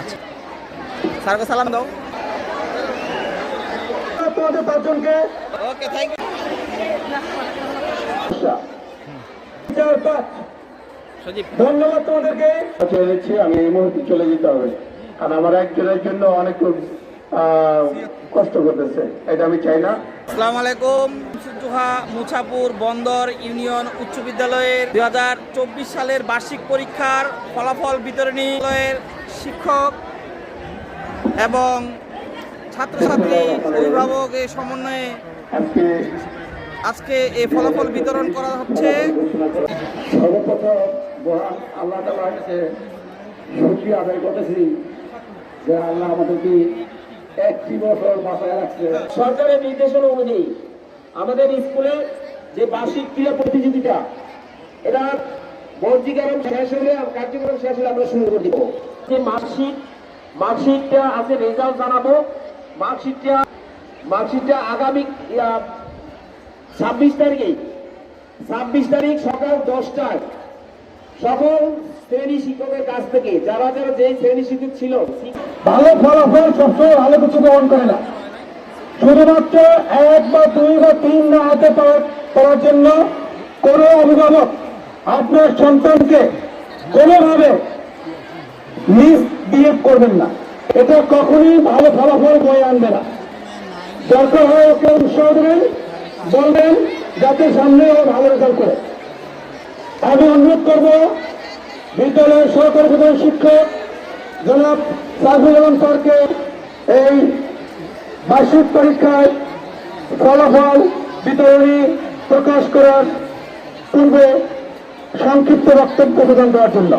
আচ্ছা স্যারকে সালাম দাও। তোমাদের পাঁচজনকে ওকে থ্যাংক ইউ ধন্যবাদ তোমাদেরকে। চলে যাচ্ছি আমি এই মুহূর্তে চলে যেতে হবে। কারণ আমার একজনের জন্য অনেক কষ্ট করতেছে। এটা আমি চাই না। আসসালামু আলাইকুম। জুহা মুছাপুর বন্দর ইউনিয়ন উচ্চ বিদ্যালয়ের দুই হাজার চব্বিশ সালের বার্ষিক পরীক্ষার ফলাফল বিতরণী বিদ্যালয়ের শিক্ষক এবং ছাত্রছাত্রী অভিভাবক অভিভাবকের সমন্বয়ে আজকে এই ফলাফল বিতরণ করা হচ্ছে। সর্বপ্রথম আদায় করতেছি যে আল্লাহ আমাদেরকে একটি বছর বাসায় রাখছে। সরকারের নির্দেশনা অনুযায়ী আমাদের স্কুলে যে বার্ষিক ক্রীড়া প্রতিযোগিতা, এটা বর্ষীকরণ শেষ হলে কার্যক্রম শেষ হলে আমরা শুরু করে দিব। যে মার্কশিট, মার্কশিটটা আছে রেজাল্ট জানাব। মার্কশিটটা মার্কশিটটা আগামী ছাব্বিশ তারিখে, ছাব্বিশ তারিখ সকাল দশটায়। সকল শ্রেণি শিক্ষকের কাছ থেকে, যারা যারা যে শ্রেণি শিক্ষক ছিল, ভালো ফলাফল সবসময় ভালো কিছু গ্রহণ করে না। শুধুমাত্র এক বা দুই বা তিন না হতে পারার জন্য কোনো অভিভাবক আপনার সন্তানকে কোনোভাবে মিস বিহেভ করবেন না। এটা কখনই ভালো ফলাফল বয়ে আনবে না। দরকার হয় ওকে উৎসাহ দেবেন, বলবেন যাতে সামনে ও ভালো রেজাল্ট করে। আমি অনুরোধ করব, বিদ্যালয়ের সহকারী প্রধান শিক্ষক জনাব সাইফুল আলম স্যারকে এই বার্ষিক পরীক্ষায় ফলাফল বিতরণী প্রকাশ করার পূর্বে সংক্ষিপ্ত বক্তব্য প্রদান করার জন্য।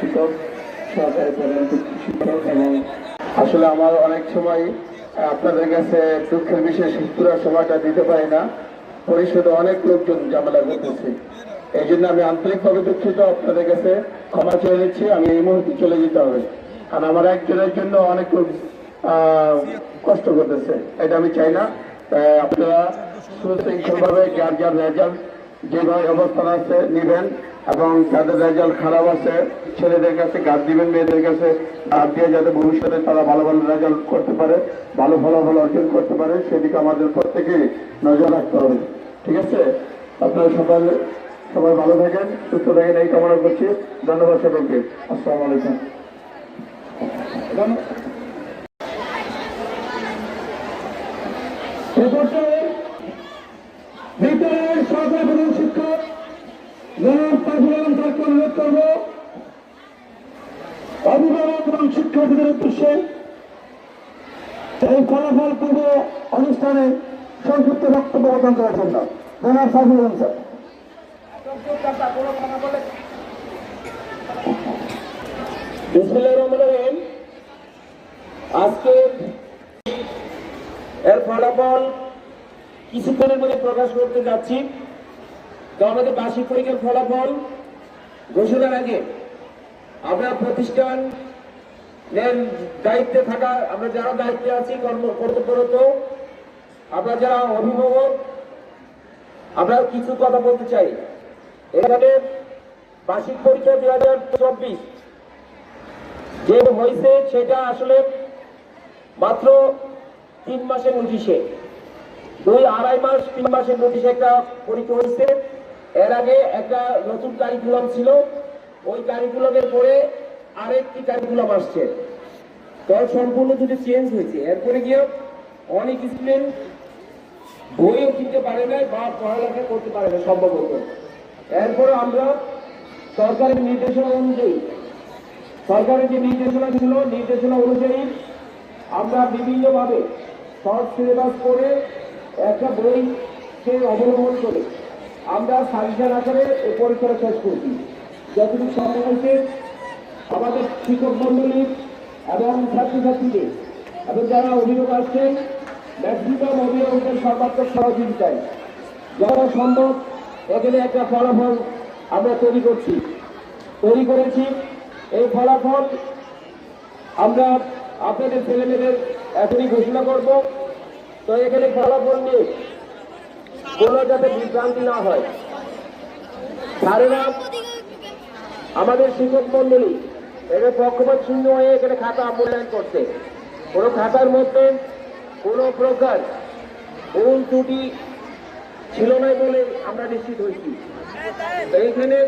শিক্ষক, সহকারী প্রধান শিক্ষক এবং আসলে আমার অনেক সময় আপনাদের কাছে দুঃখের বিশেষ পুরো সময়টা দিতে পারি না। পরিষদে অনেক লোকজন ঝামেলা করতেছে। এই জন্য আমি আন্তরিকভাবে দুঃখিত, আপনাদের কাছে ক্ষমা চেয়ে নিচ্ছি, আমি এই মুহূর্তে চলে যেতে হবে। কারণ আমার একজনের জন্য অনেক লোক কষ্ট করতেছে, এটা আমি চাই না। আপনারা সুশৃঙ্খলভাবে যার যার রেজাল্ট যেভাবে অবস্থান আছে, নিবেন। এবং যাদের রেজাল্ট খারাপ আছে, ছেলেদের কাছে গাদ দিবেন, মেয়েদের কাছে গাদ দিয়ে যাতে ভবিষ্যতে তারা ভালো ভালো রেজাল্ট করতে পারে, ভালো ফলাফল অর্জন করতে পারে, সেদিকে আমাদের প্রত্যেকে নজর রাখতে হবে। ঠিক আছে? আপনারা সকাল সবাই ভালো থাকেন, সুস্থ থাকেন, এই কামনা করছি। ধন্যবাদ সকলকে। আসসালামু আলাইকুম। পর্যায়ে বিদ্যালয়ের সহকারী শিক্ষক, জনাব আলম স্যারকে অনুরোধ করব। অভিভাবক এবং শিক্ষার্থীদের উদ্দেশ্যে এই ফলাফল পূর্ব অনুষ্ঠানে সংক্ষিপ্ত বক্তব্য প্রদান করার জন্য। জনাব আলম স্যার। আজকে এর ফলাফল কিছুক্ষণের মধ্যে প্রকাশ করতে যাচ্ছি। তো আমাদের বার্ষিক পরীক্ষার ফলাফল ঘোষণার আগে আমরা প্রতিষ্ঠান দায়িত্বে থাকা, আমরা যারা দায়িত্বে আছি, কর্ম কর্তব্যরত, আমরা যারা অভিভাবক, আমরা কিছু কথা বলতে চাই। এখানে বার্ষিক পরীক্ষা দুই হাজার চব্বিশ যে হয়েছে, সেটা আসলে মাত্র তিন মাসের নোটিশে। দুই আড়াই মাস, তিন মাসের নোটিশে একটা পরীক্ষা হয়েছে। এর আগে একটা নতুন কারিকুলাম ছিল। ওই কারিকুলামের পরে আরেকটি কারিকুলাম আসছে। তো সম্পূর্ণ দুটো চেঞ্জ হয়েছে। এরপরে গিয়ে অনেক স্টুডেন্ট বইও কিনতে পারে না বা পড়ালেখা করতে পারে না সম্ভবত। এরপরে আমরা সরকারের নির্দেশনা অনুযায়ী, সরকারের যে নির্দেশনা ছিল, নির্দেশনা অনুযায়ী আমরা বিভিন্নভাবে শর্ট সিলেবাস করে একটা বইকে অবলম্বন করে আমরা সাজেশন আকারে এই পরীক্ষাটা শেষ করছি। যতটুকু সম্ভব হয়েছে আমাদের শিক্ষক মন্ডলী এবং ছাত্রছাত্রীদের এবং যারা অভিযোগ আসছেন, ম্যাক্সিমাম অভিভাবকের সর্বাত্মক সহযোগিতায় যত সম্ভব, এখানে একটা ফলাফল আমরা তৈরি করছি। তৈরি করেছি। এই ফলাফল আমরা আপনাদের ছেলেমেয়েদের এখনই ঘোষণা করব। তো এখানে ফলাফল নিয়ে কোনো যাতে বিভ্রান্তি না হয়। স্যারেরা আমাদের শিক্ষক মন্ডলী এখানে পক্ষপাত শূন্য হয়ে এখানে খাতা মূল্যায়ন করছে। কোনো খাতার মধ্যে কোনো প্রকার ভুল ত্রুটি ছিল না বলে আমরা নিশ্চিত হয়েছি। এইখানে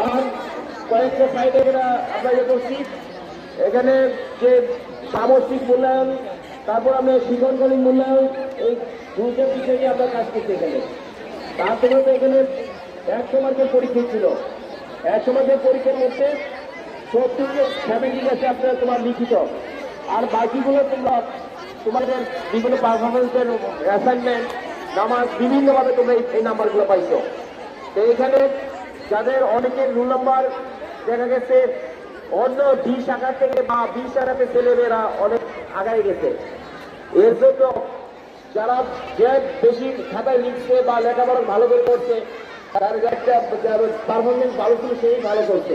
আর কয়েকটা সাইডে আমরা ইয়ে করছি এখানে যে সামষ্টিক মূল্যায়ন তারপর আমরা শিক্ষণকালীন মূল্যায়ন, এই বিষয় নিয়ে আমরা কাজ করতে এখানে তারপরে তো এখানে একশো মার্কের পরীক্ষা ছিল। একশো মার্কের পরীক্ষার মধ্যে সত্তর সেভেন্টি গেছে আপনার তোমার লিখিত। আর বাকিগুলো তোমরা তোমাদের বিভিন্ন পারফরমেন্সের অ্যাসাইনমেন্ট নামাজ, বিভিন্নভাবে তোমরা এই- নাম্বারগুলো পাইছো। তো এখানে যাদের অনেকের রুল নাম্বার দেখা গেছে, অন্য ডি শাখার থেকে বা বি শাখাতে ছেলেমেয়েরা অনেক আগায় গেছে। এর জন্য যারা যে বেশি খাতায় লিখছে বা লেখাপড়া ভালো করে করছে তার একটা পারফরমেন্স ভালো ছিল সেই ভালো করছে।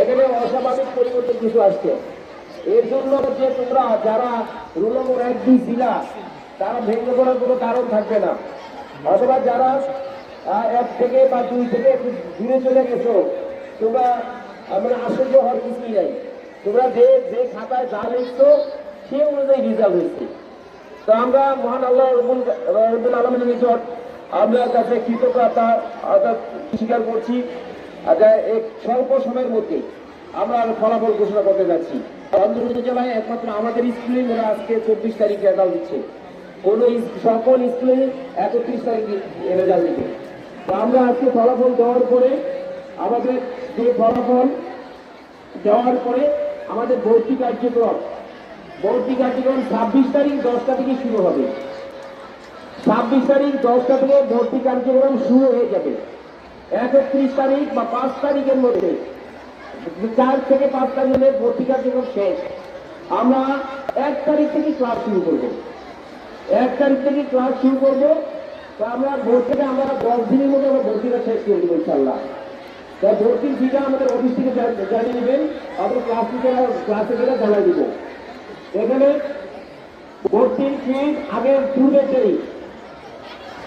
এখানে অস্বাভাবিক পরিবর্তন কিছু আসছে। এর জন্য যে তোমরা যারা রুল নম্বর এক দুই তারা ভেঙে পড়ার কোনো কারণ থাকবে না। অথবা যারা এক থেকে বা দুই থেকে একটু দূরে চলে গেছো তোমরা আহ, মানে আশ্চর্য হওয়ার কিছুই নাই। তোমরা যে যে খাতায় যা লিখছো সে অনুযায়ী রেজাল্ট হয়েছে। তো আমরা মহান আল্লাহ রবুল আলমের নিকট আমরা কাছে কৃতজ্ঞতা অর্থাৎ স্বীকার করছি। যা স্বল্প সময়ের মধ্যে আমরা ফলাফল ঘোষণা করতে যাচ্ছি। অন্তর্গত জেলায় একমাত্র আমাদের স্কুলে ওরা আজকে চব্বিশ তারিখে রেজাল্ট দিচ্ছে। কোন সকল স্কুলে একত্রিশ তারিখে রেজাল্ট দিবে। তো আমরা আজকে ফলাফল দেওয়ার পরে, আমাদের যে ফলাফল দেওয়ার পরে আমাদের ভর্তি কার্যক্রম ভর্তি কার্যক্রম ছাব্বিশ তারিখ দশটা থেকে শুরু হবে। ছাব্বিশ তারিখ দশটা থেকে ভর্তি কার্যক্রম শুরু হয়ে যাবে। একত্রিশ তারিখ বা পাঁচ তারিখের মধ্যে, চার থেকে পাঁচ তারিখের ভর্তি কার্যক্রম শেষ। আমরা এক তারিখ থেকে ক্লাস শুরু করব। এক তারিখ থেকে ক্লাস শুরু করব। তো আমরা ভর্তিটা আমরা দশ দিনের মধ্যে আমরা ভর্তিটা শেষ করে দেবো ইনশাল্লাহ তা ভর্তির ফিটা আমাদের অফিস থেকে জানিয়ে নেবেন আমরা ক্লাস টিচার ক্লাসে গেলে জানাই দিব। এখানে ভর্তির ফি আগে পূর্বের তারিখ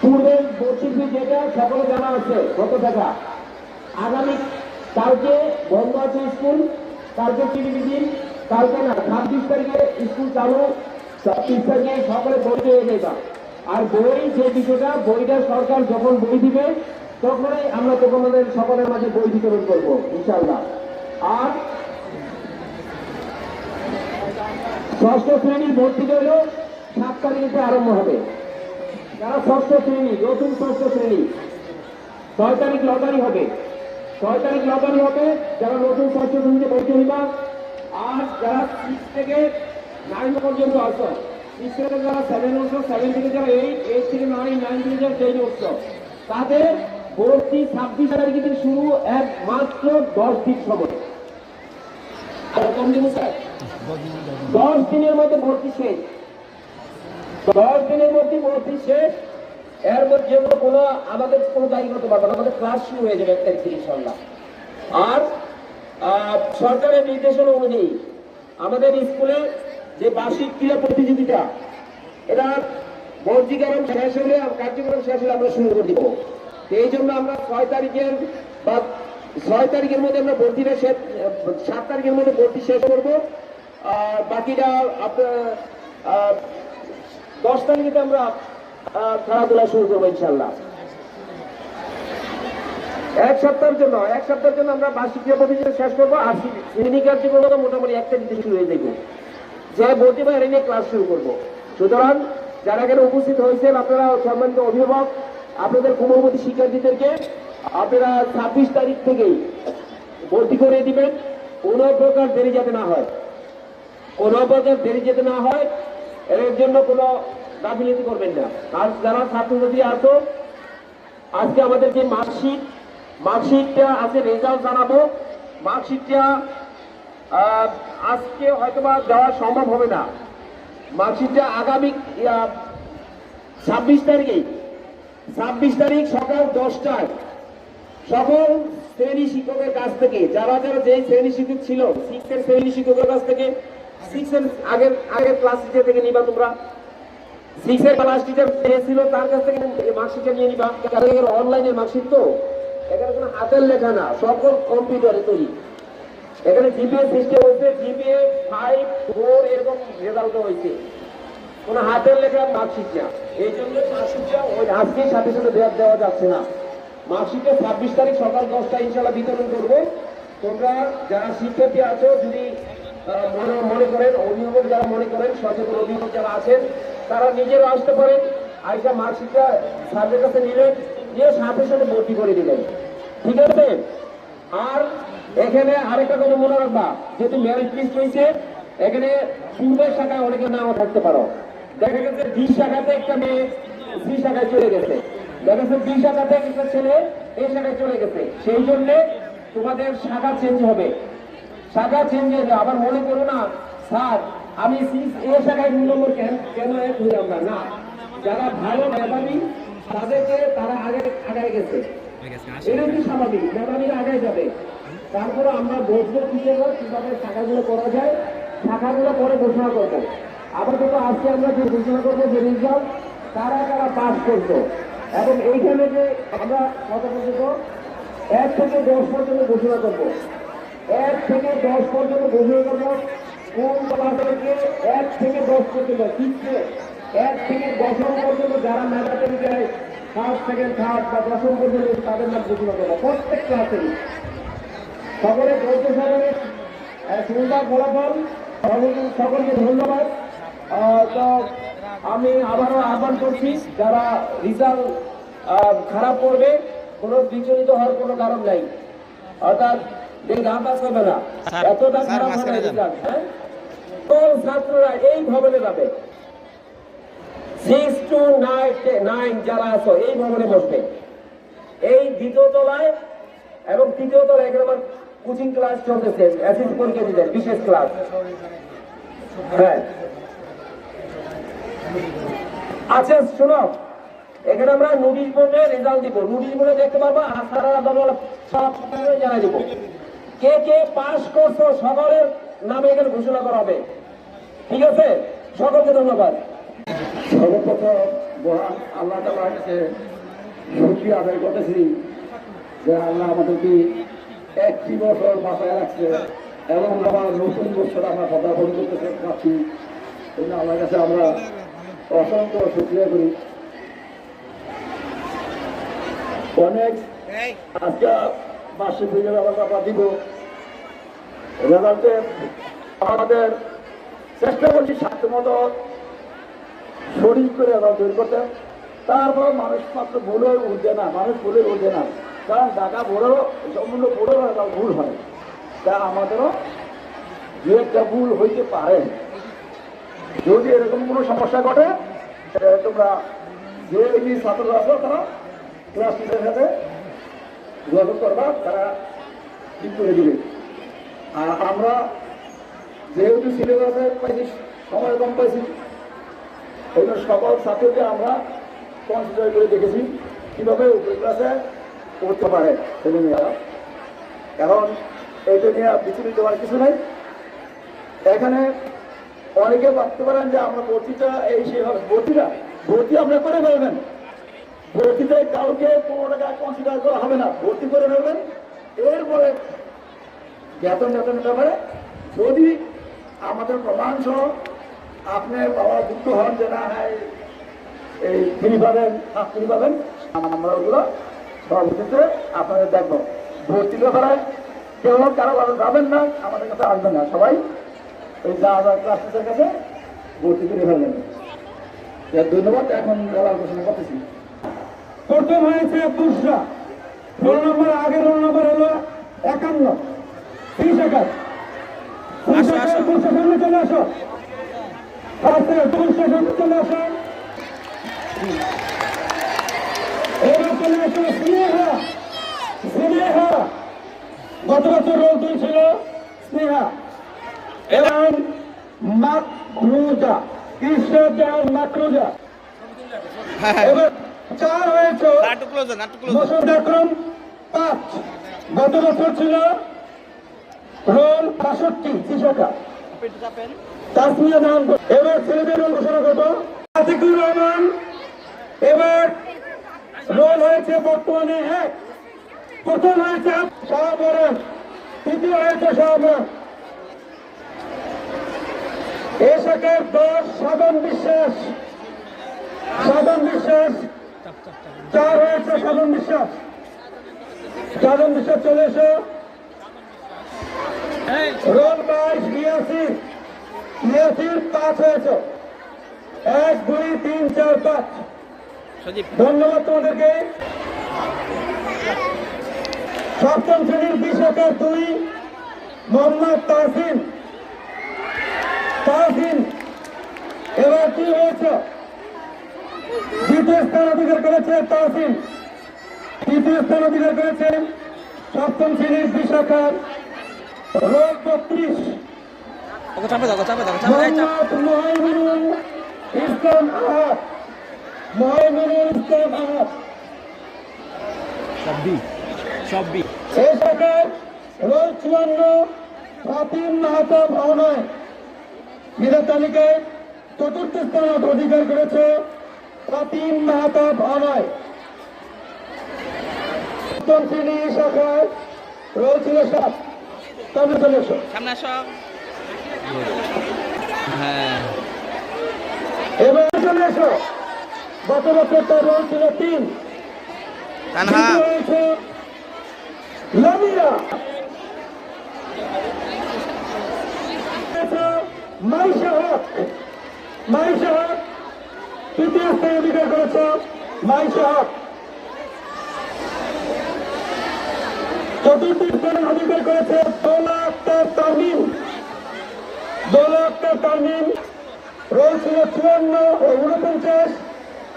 পূর্বের ভর্তির ফি যেটা, সকলে জানা আছে কত টাকা। আগামী কালকে বন্ধ আছে স্কুল, কালকে দিন কালকে না, ছাব্বিশ তারিখে স্কুল চালু, ছাব্বিশ তারিখে সকলে বই পেয়ে যাবা। আর বই যে বিষয়টা, বইটা সরকার যখন বই দিবে, তখনই আমরা তোমাদের সকলের মাঝে বই বিতরণ করব ইনশাল্লাহ আর ষষ্ঠ শ্রেণির ভর্তি হইল সাত তারিখে আরম্ভ হবে। যারা ষষ্ঠ শ্রেণি, নতুন ষষ্ঠ শ্রেণি, ছয় তারিখ লটারি হবে। ছয় তারিখ লটারি হবে, যারা নতুন ষষ্ঠ শ্রেণীতে ভর্তি হইবা, আর যারা সিক্স থেকে নাইন পর্যন্ত আসো সিক্স থেকে যারা সেভেন উঠছো সেভেন থেকে যারা এইট এইট থেকে নাইন নাইন থেকে যারা টেন উঠছো, তাদের ভর্তি ছাব্বিশ তারিখ শুরু একমাত্র দশ দিন সময়। আর কম দিন স্যার দশ দিনের মধ্যে ভর্তি শেষ। দশ দিনের মধ্যে ভর্তি শেষ। এর মধ্যে কোনো আমাদের কোনো দায়ী করতে পারবে না আমাদের ক্লাস শুরু হয়ে যাবে এক তারিখ থেকে আর সরকারের নির্দেশনা অনুযায়ী আমাদের স্কুলে যে বার্ষিক ক্রীড়া প্রতিযোগিতা, এটা ভর্তিকরণ শেষ হলে কার্যক্রম শেষ হলে আমরা শুরু করে দিব। এই জন্য আমরা ছয় তারিখের বা ছয় তারিখের মধ্যে আমরা ভর্তিটা শেষ, সাত তারিখের মধ্যে ভর্তি শেষ করব। বাকিটা, আপনার দশ তারিখে আমরা খেলাধুলা শুরু করব ইনশাল্লাহ এক সপ্তাহের জন্য, এক সপ্তাহের জন্য আমরা বার্ষিক ক্রীড়া শেষ করব আর শ্রেণি কার্যক্রম মোটামুটি এক তারিখ শুরু হয়ে যাব। যে ভর্তি বা নিয়ে ক্লাস শুরু করব। সুতরাং যারা এখানে উপস্থিত হয়েছেন, আপনারা সম্মানিত অভিভাবক, আপনাদের কোমলমতি শিক্ষার্থীদেরকে আপনারা ছাব্বিশ তারিখ থেকেই ভর্তি করে দিবেন। কোনো প্রকার দেরি যাতে না হয়। কোনো প্রকার দেরি যেতে না হয়, এর জন্য কোনো গাফিলতি করবেন না। আর যারা ছাত্রছাত্রী আসো আজকে আমাদের যে মার্কশিট, মার্কশিটটা আজকে রেজাল্ট জানাব। মার্কশিটটা আজকে হয়তোবা দেওয়া সম্ভব হবে না। মার্কশিটটা আগামী ছাব্বিশ তারিখে, ছাব্বিশ তারিখ সকাল দশটায়। সকল শ্রেণি শিক্ষকের কাছ থেকে, যারা যারা যেই শ্রেণি শিক্ষক ছিল এর শ্রেণি শিক্ষকের কাছ থেকে আগের থেকে নিবা তোমরা। সিক্স এর ক্লাস টিচার ছিল তার কাছ থেকে মার্কশিটটা নিয়ে নিবা। অনলাইনের মার্কশিট তো। এখানে কোনো হাতের লেখা না কম্পিউটারে তৈরি। এখানে সিস্টেম ফাইভ ফোর এরকম হয়েছে। হাতের লেখা এই জন্য মার্কশিটটা ওই সাথে সাথে দেওয়া যাচ্ছে না। মার্কশিটে ছাব্বিশ তারিখ সকাল দশটা ইনশাল্লাহ বিতরণ করব। তোমরা যারা শিক্ষার্থী আছো, যদি মনে মনে করেন, অভিভাবক যারা মনে করেন, সচেতন অভিভাবক যারা আছেন, তারা নিজেরা আসতে পারেন আইসা মার্কশিটটা স্যারদের কাছে নিলেন, নিয়ে সাথে সাথে ভর্তি করে দিলেন। ঠিক আছে? আর এখানে আরেকটা কথা মনে রাখবা, যেহেতু ম্যারেজ লিস্ট হয়েছে এখানে পূর্বের শাখায় অনেকে নাও থাকতে পারো। দেখা গেছে ডি শাখাতে একটা মেয়ে সি শাখায় চলে গেছে। দেখা গেছে বি শাখাতে একটা ছেলে এই শাখায় চলে গেছে। সেই জন্য তোমাদের শাখা চেঞ্জ হবে। শাখা চেঞ্জ হয়ে যাবে। আবার মনে করো না স্যার আমি এ শাখায় দুই নম্বর কেন কেন হইলাম না? না যারা ভালো মেধাবী তাদেরকে তারা আগে আগায় গেছে এটা কি স্বাভাবিক মেধাবীরা আগায় যাবে। তারপরে আমরা বসবো কীভাবে কীভাবে শাখাগুলো করা যায় শাখাগুলো পরে ঘোষণা করব। আপাতত আজকে আমরা যে ঘোষণা করব যে রেজাল্ট তারা তারা পাস করতো। এবং এইখানে যে আমরা কত পর্যন্ত? এক থেকে দশ পর্যন্ত ঘোষণা করব। এক থেকে দশ পর্যন্ত করব কোন ক্লাস থেকে এক থেকে দশ পর্যন্ত শিখছে এক থেকে দশম পর্যন্ত যারা মেধাতে যায় ফার্স্ট সেকেন্ড থার্ড বা দশম পর্যন্ত তাদের নাম ঘোষণা করব। প্রত্যেক ক্লাসেরই। সকলে সহকারে আহ, সুন্দর ফলাফল। সকলকে- ধন্যবাদ। তো আমি আবারও আহ্বান করছি যারা রেজাল্ট খারাপ করবে কোনো বিচলিত হওয়ার কোনো কারণ নাই। অর্থাৎ এতটা খারাপ হ্যাঁ? সকল ছাত্ররা এই ভবনে যাবে? সিক্স টু নাইন নাইন যারা আছো এই ভবনে বসবে। এই দ্বিতীয় তলায় এবং তৃতীয় তলায় এখানে আমার কোচিং ক্লাস চলতেছে অ্যাসিস্ট পরীক্ষা দিলেন বিশেষ ক্লাস হ্যাঁ। আচ্ছা শোনো এখানে আমরা নোটিশ বোর্ডে রেজাল্ট দিব। নোটিশ বোর্ডে দেখতে পারব আর সারা দল সব জানাই দিব। কে কে পাস করছ সকলের নামে এখানে ঘোষণা করা হবে। ঠিক আছে? সকলকে ধন্যবাদ। সর্বপ্রথম আল্লাহ তালার আদায় করতেছি যে আল্লাহ আমাদেরকে একটি বছর মাথায় রাখছে এবং আমার নতুন বছর আমরা পদার্পণ করতে পারছি আল্লাহর কাছে আমরা অসংখ্য শুক্রিয়া করি। অনেক আজকে বার্ষিক বিজয় আমরা দিব। রেজাল্টে আমাদের চেষ্টা করছি সাধ্যমতো শরীর করে আবার তৈরি করতে। তারপর মানুষ মাত্র ভুলে উঠবে না, মানুষ ভুলে উঠবে না। কারণ ঢাকা বোর্ডেরও সম্পূর্ণ বোর্ডেরও একটা ভুল হয়। তা আমাদেরও দু একটা ভুল হইতে পারে। যদি এরকম কোনো সমস্যা ঘটে তোমরা যে ছাত্ররা আছো তারা ক্লাস টিচারের সাথে যোগাযোগ করবা, তারা ঠিক করে দিবে। আর আমরা যেহেতু সিলেবাসে পাইছি, সময় কম পাইছি, ওই সকল ছাত্রকে আমরা কনসিডার করে দেখেছি, কীভাবে উপরে ক্লাসে পড়তে পারে ছেলে মেয়েরা। কারণ এইটা নিয়ে বিচলিত হওয়ার কিছু নাই। এখানে অনেকে ভাবতে পারেন যে আমরা ভর্তিটা এই সে হবে ভর্তিটা, ভর্তি আপনারা করে ফেলবেন। ভর্তিতে কাউকে পনেরো টাকা কনসিডার করা হবে না। ভর্তি করে ফেলবেন এরপরে বেতন বেতনের ব্যাপারে যদি আমাদের প্রমাণ সহ আপনার বাবা যুক্ত হন যে না এই ফ্রি পাবেন হাফ ফ্রি পাবেন, আমরা ওগুলো সর্বক্ষেত্রে আপনাদের দেখব। ভর্তির ব্যাপারে কেউ কারও যাবেন না, আমাদের কাছে আসবেন না। সবাই ওই যা যা ক্লাস টিচার কাছে ভর্তি করে ফেলবেন। ধন্যবাদ, এখন ঘোষণা করতেছি। প্রথম হয়েছে দুসরা রোল নম্বর আগের রোল নম্বর হলো একান্ন। তিরিশ আসো। সামনে চলে আসো। আস্তে পুলিশ সামনে চলে আসো। এবার চলে আসো স্নেহা। স্নেহা। গত বছর রোল দুই ছিল স্নেহা। এবং মাকরুজা। কৃষ্ণ মাকরুজা। এবার চার হয়েছে ক্লোজ আকরম পাঁচ। গত বছর ছিল রোল বাষট্টি শিশাকা তাসমিয়া নাম এবার ছেলেদের রোল ঘোষণা করব। আতিকুর রহমান এবার রোল হয়েছে বর্তমানে এক। প্রথম হয়েছে শাহবরণ তৃতীয় হয়েছে শাহবরণ এ শাখার দশ সাধন বিশ্বাস। সাধন বিশ্বাস চার হয়েছে সাধন বিশ্বাস। সাধন বিশ্বাস চলে এসো। রোল বাইশ ইয়াসির ইয়াসির পাঁচ হয়েছে এক দুই তিন চার পাঁচ। ধন্যবাদ তোমাদেরকে। সপ্তম শ্রেণির বিশাখার দুই মোহাম্মদ তাহসিন। তাহসিন এবার কি হয়েছে? দ্বিতীয় স্থান অধিকার করেছে তাহসিন তৃতীয় স্থান অধিকার করেছেন সপ্তম শ্রেণির বিশাখার রোগ বত্রিশ। ইসলাম আহাদ। ইসলাম আহাদ। এই চুয়ান্ন ফাতিম মেধা তালিকায় চতুর্থ স্থান অধিকার করেছে ফাতিম মাহাতাব অনয় সপ্তম শ্রেণি শাখায় রোল ছিল সাত তবে চলে সামনে হ্যাঁ। এবার চলে এসো গত বছর তার রোল ছিল তিন। হয়েছে লামিয়া মাইশা হক। মাইশা হক তৃতীয় স্থান অধিকার করেছে মাইশা হক চতুর্থ স্থান অধিকার করেছে দোলা আক্তার তামিম। দোলা আক্তার তামিম রয়েছিল চুয়ান্ন ও উনপঞ্চাশ।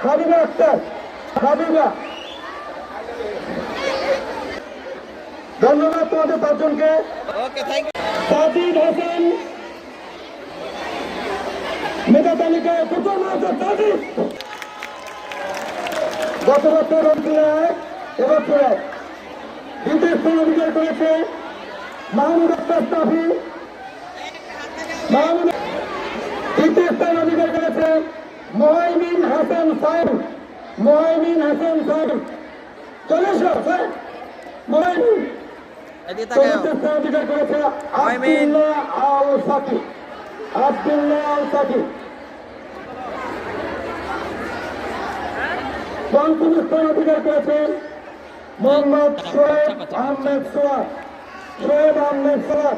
হাবিবা আক্তার হাবিবা। ধন্যবাদ তোমাদের পাঁচজনকে। সাজিদ হোসেন মেধা তালিকায় প্রথম সাজিদ গত বছর এবছর দ্বিতীয় স্থান অধিকার করেছে মাহমুদ আক্তার তাফি মাহমুদ স্থান অধিকার করেছে মোহাইমিন হাসান সাহেব। মোহাইমিন হাসান সাহেব। চলে এসো স্যার। মোহাইমিন। চতুর্থ স্থান অধিকার করেছে আল সাকি আব্দুল্লাহ আল সাকি পঞ্চম স্থান অধিকার করেছেন মোহাম্মদ শোয়েব আহমেদ সোয়াদ শোয়েব আহমেদ সোয়াদ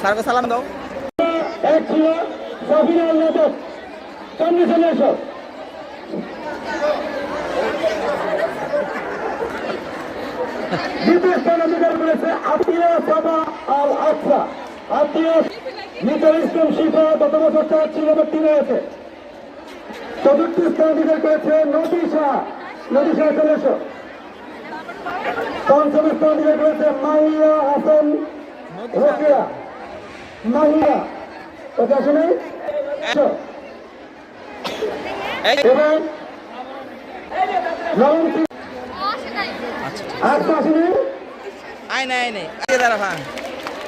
স্যারকে সালাম দাও। এক ছিল সাবিনা আল নাটক সামনে চলে এসো স্থান অধিকার করেছে আতিয়া সাবা আল আফসা আতিয়া মিতাল ইসলাম শিফা গত বছর চার ছিল এবার তিন হয়েছে চতুর্থ স্থান অধিকার করেছে নদী শাহ নদী শাহ চলে এসো। পঞ্চম স্থান অধিকার করেছে মাহিয়া হাসান রোকেয়া। মাহিয়া ওকে আসলে এসো। এবং নবম আটশো আসেনি আই নাই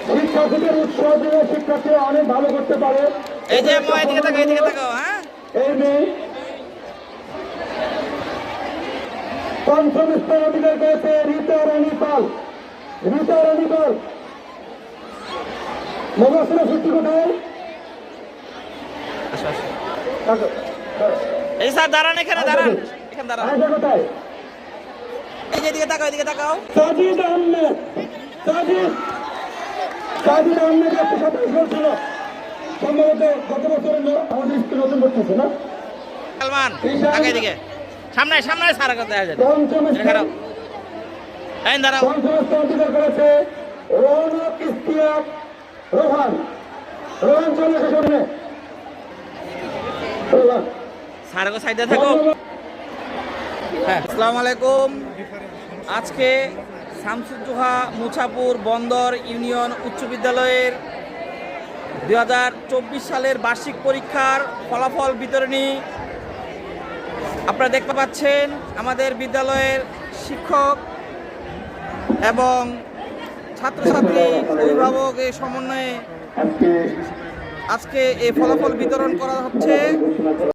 শিক্ষার্থীদের উৎসাহ দিলে শিক্ষার্থীরা অনেক ভালো করতে পারে এই যে এদিকে তাকাও এদিকে তাকাও হ্যাঁ। এই মেয়ে পঞ্চম স্থান অধিকার করেছে রীতা রানী পাল রীতা রানী পাল মোবাসরা সত্যি কোথায় থাকো। এই স্যার, দাঁড়ান এখানে দাঁড়ান। এখানে দাঁড়ান কোথায়? এদিকে তাকাও এদিকে তাকাও। সাজিদ আহমেদ সাজিদ সাজিদ আহমেদ একশো সাতাশ ছিল। সম্ভবত গত বছর আমাদের স্কুল নতুন করতেছে না? সালমান তাকাও এদিকে। সামনে সামনে স্যার কথা দেখা যায় পঞ্চম এখানে স্থান দাঁড়াও। এই দাঁড়াও। পঞ্চম অধিকার করেছে রৌনক ইস্তিয়াক রোহান। রোহান চলে এসে সামনে। রোহান। স্যারকে সাইডে থাকো। হ্যাঁ আসসালামু আলাইকুম। আজকে শামসুজ্জোহা মুছাপুর বন্দর ইউনিয়ন উচ্চ বিদ্যালয়ের দু হাজার চব্বিশ সালের বার্ষিক পরীক্ষার ফলাফল বিতরণী আপনারা দেখতে পাচ্ছেন আমাদের বিদ্যালয়ের শিক্ষক এবং ছাত্রছাত্রী, অভিভাবক এই সমন্বয়ে আজকে আজকে এই ফলাফল বিতরণ করা হচ্ছে।